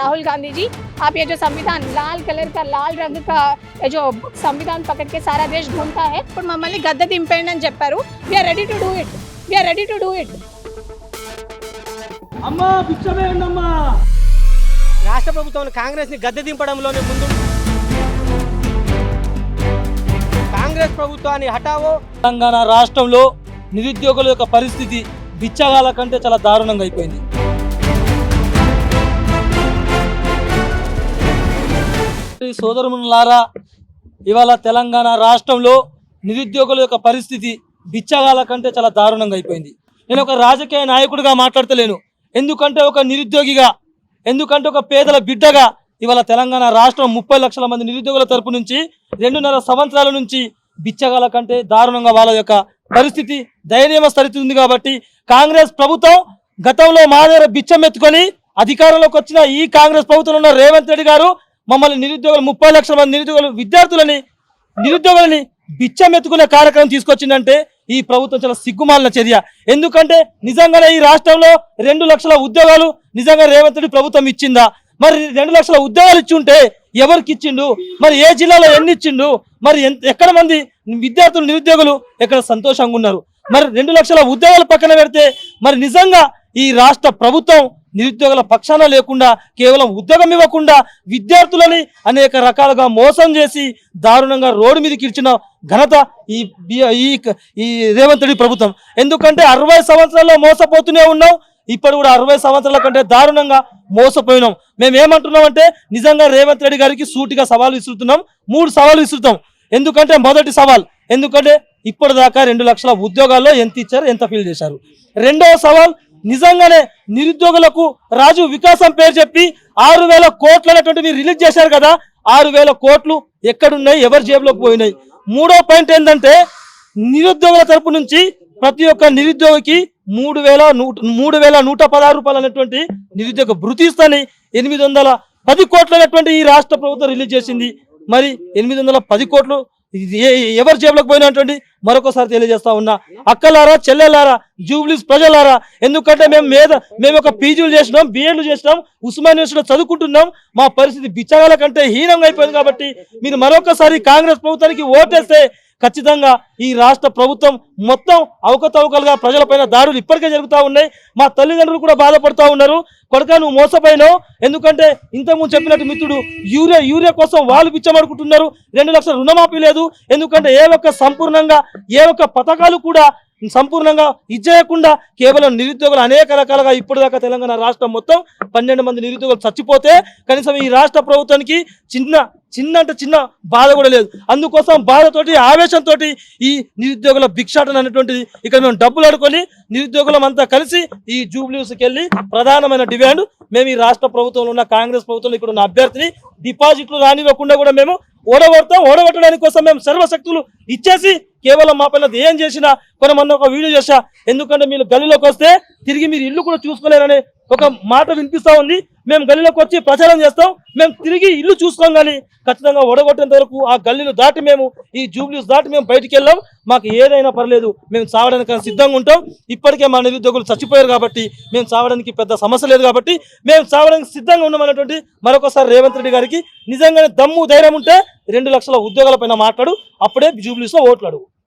राहुल गांधी जी आप ये जो संविधान लाल कलर का लाल रंग का ये जो संविधान पकड़ के सारा देश घूमता है ఇప్పుడు మమ్మల్ని గద్దె దింపేయండి అని చెప్పారు we are ready to do it we are ready to do it అమ్మా భిక్షమే ఉండమ్మా రాష్ట్ర ప్రభుత్వం కాంగ్రెస్ ని గద్దె దింపడంలోనే ముందు కాంగ్రెస్ ప్రభుత్వాన్ని హఠావో తెలంగాణ రాష్ట్రంలో నిరుద్యోగుల యొక్క పరిస్థితి బిచ్చగాల కంటే చాలా దారుణంగా అయిపోయింది సోదరి సోదరులారా ఇవాళ తెలంగాణ రాష్ట్రంలో నిరుద్యోగుల యొక్క పరిస్థితి బిచ్చగాల కంటే చాలా దారుణంగా అయిపోయింది. నేను ఒక రాజకీయ నాయకుడిగా మాట్లాడతలేను. ఎందుకంటే ఒక నిరుద్యోగిగా ఎందుకంటే ఒక పేదల బిడ్డగా ఇవాళ తెలంగాణ రాష్ట్రం ముప్పై లక్షల మంది నిరుద్యోగుల తరపు నుంచి రెండున్నర సంవత్సరాల నుంచి బిచ్చగాల కంటే దారుణంగా వాళ్ళ యొక్క పరిస్థితి దయనీయమ స్థితి ఉంది కాబట్టి కాంగ్రెస్ ప్రభుత్వం గతంలో మా దగ్గర బిచ్చం ఎత్తుకొని అధికారంలోకి వచ్చిన ఈ కాంగ్రెస్ ప్రభుత్వంలో ఉన్న రేవంత్ రెడ్డి గారు మమ్మల్ని నిరుద్యోగులు ముప్పై లక్షల మంది నిరుద్యోగులు విద్యార్థులని నిరుద్యోగులని బిచ్చం ఎత్తుకునే కార్యక్రమం తీసుకొచ్చిందంటే ఈ ప్రభుత్వం చాలా సిగ్గుమాలిన చర్య. ఎందుకంటే నిజంగానే ఈ రాష్ట్రంలో రెండు లక్షల ఉద్యోగాలు నిజంగా రేవంత్ రెడ్డి ప్రభుత్వం ఇచ్చిందా? మరి రెండు లక్షల ఉద్యోగాలు ఇచ్చి ఉంటే ఎవరికి ఇచ్చిండు? మరి ఏ జిల్లాలో ఎన్ని ఇచ్చిండు? మరి ఎక్కడ మంది విద్యార్థులు నిరుద్యోగులు ఎక్కడ సంతోషంగా ఉన్నారు? మరి రెండు లక్షల ఉద్యోగాలు పక్కన పెడితే మరి నిజంగా ఈ రాష్ట్ర ప్రభుత్వం నిరుద్యోగుల పక్షాన లేకుండా కేవలం ఉద్యోగం ఇవ్వకుండా విద్యార్థులని అనేక రకాలుగా మోసం చేసి దారుణంగా రోడ్డు మీదకి ఇచ్చిన ఘనత ఈ ఈ ఈ రేవంత్ రెడ్డి ప్రభుత్వం. ఎందుకంటే అరవై సంవత్సరాల్లో మోసపోతూనే ఉన్నాం. ఇప్పుడు కూడా అరవై సంవత్సరాల కంటే దారుణంగా మోసపోయినాం. మేము ఏమంటున్నాం అంటే నిజంగా రేవంత్ రెడ్డి గారికి సూటిగా సవాలు విసురుతున్నాం. మూడు సవాలు విసురుతాం. ఎందుకంటే మొదటి సవాల్ ఎందుకంటే ఇప్పటిదాకా రెండు లక్షల ఉద్యోగాల్లో ఎంత ఇచ్చారు ఎంత ఫీల్ చేశారు. రెండవ సవాల్ నిజంగానే నిరుద్యోగులకు రాజు వికాసం పేరు చెప్పి ఆరు వేల కోట్లు అనేటువంటివి మీరు రిలీజ్ చేశారు కదా ఆరు వేల కోట్లు ఎక్కడున్నాయి ఎవరి జేబులోకి పోయినాయి. మూడో పాయింట్ ఏంటంటే నిరుద్యోగుల తరపు నుంచి ప్రతి ఒక్క నిరుద్యోగికి మూడు వేల నూట మూడు వేల నూట పదహారు రూపాయలు అనేటువంటి నిరుద్యోగ భృతిస్తాని ఎనిమిది వందల పది కోట్లు అనేటువంటి ఈ రాష్ట్ర ప్రభుత్వం రిలీజ్ చేసింది. మరి ఎనిమిది వందల పది కోట్లు ఎవరి జేబులకు పోయినటువంటి మరొకసారి తెలియజేస్తా ఉన్నా. అక్కలారా చెల్లెలారా జూబ్లీస్ ప్రజలారా ఎందుకంటే మేము మీద మేము ఒక పీజీలు చేసినాం బిఎడ్లు చేసినాం ఉస్మాన్ యూనివర్సిటీలో చదువుకుంటున్నాం. మా పరిస్థితి బిచ్చగాల కంటే హీనంగా అయిపోయింది కాబట్టి మీరు మరొకసారి కాంగ్రెస్ ప్రభుత్వానికి ఓటేస్తే ఖచ్చితంగా ఈ రాష్ట్ర ప్రభుత్వం మొత్తం అవకతవకలుగా ప్రజలపైన దాడులు ఇప్పటికే జరుగుతూ ఉన్నాయి. మా తల్లిదండ్రులు కూడా బాధపడుతూ ఉన్నారు. కొడుక నువ్వు మోసపోయినావు ఎందుకంటే ఇంతకుముందు చెప్పినట్టు మిత్రుడు యూరియా యూరియా కోసం వాళ్ళు పిచ్చమడుకుంటున్నారు రెండు లక్షల రుణమాఫీ లేదు. ఎందుకంటే ఏ ఒక్క సంపూర్ణంగా ఏ ఒక్క పథకాలు కూడా సంపూర్ణంగా ఇచ్చేయకుండా కేవలం నిరుద్యోగులు అనేక రకాలుగా ఇప్పటిదాకా తెలంగాణ రాష్ట్రం మొత్తం పన్నెండు మంది నిరుద్యోగులు చచ్చిపోతే కనీసం ఈ రాష్ట్ర ప్రభుత్వానికి చిన్న చిన్న అంటే చిన్న బాధ కూడా లేదు. అందుకోసం బాధతోటి ఆవేశంతో ఈ నిరుద్యోగుల భిక్షాటన అనేటువంటిది ఇక్కడ మేము డబ్బులు అడుకొని నిరుద్యోగులం అంతా కలిసి ఈ జూబ్లీస్కి వెళ్ళి ప్రధానమైన డిమాండ్ మేము ఈ రాష్ట్ర ప్రభుత్వంలో ఉన్న కాంగ్రెస్ ప్రభుత్వంలో ఇక్కడ ఉన్న అభ్యర్థిని డిపాజిట్లు రానివ్వకుండా కూడా మేము ఓడగొడతాం. ఓడగొట్టడానికి కోసం మేము సర్వశక్తులు ఇచ్చేసి కేవలం మా పైన ఏం చేసినా కొంతమంది ఒక వీడియో చేసా ఎందుకంటే మీరు గల్లీలోకి వస్తే తిరిగి మీరు ఇల్లు కూడా చూసుకోలేరని ఒక మాట వినిపిస్తూ ఉంది. మేము గల్లీలోకి వచ్చి ప్రచారం చేస్తాం. మేము తిరిగి ఇల్లు చూసుకోం కానీ ఖచ్చితంగా ఓడగొట్టేంత వరకు ఆ గల్లీలు దాటి మేము ఈ జూబ్లీస్ దాటి మేము బయటికి వెళ్ళాం. మాకు ఏదైనా పర్లేదు మేము చావడానికి సిద్ధంగా ఉంటాం. ఇప్పటికే మా నిరుద్యోగులు చచ్చిపోయారు కాబట్టి మేము చావడానికి పెద్ద సమస్య లేదు కాబట్టి మేము చావడానికి సిద్ధంగా ఉండమన్నటువంటి మరొకసారి రేవంత్ రెడ్డి గారికి నిజంగానే దమ్ము ధైర్యం ఉంటే రెండు లక్షల ఉద్యోగాల పైన మాట్లాడు అప్పుడే జూబ్లీస్లో ఓట్లాడు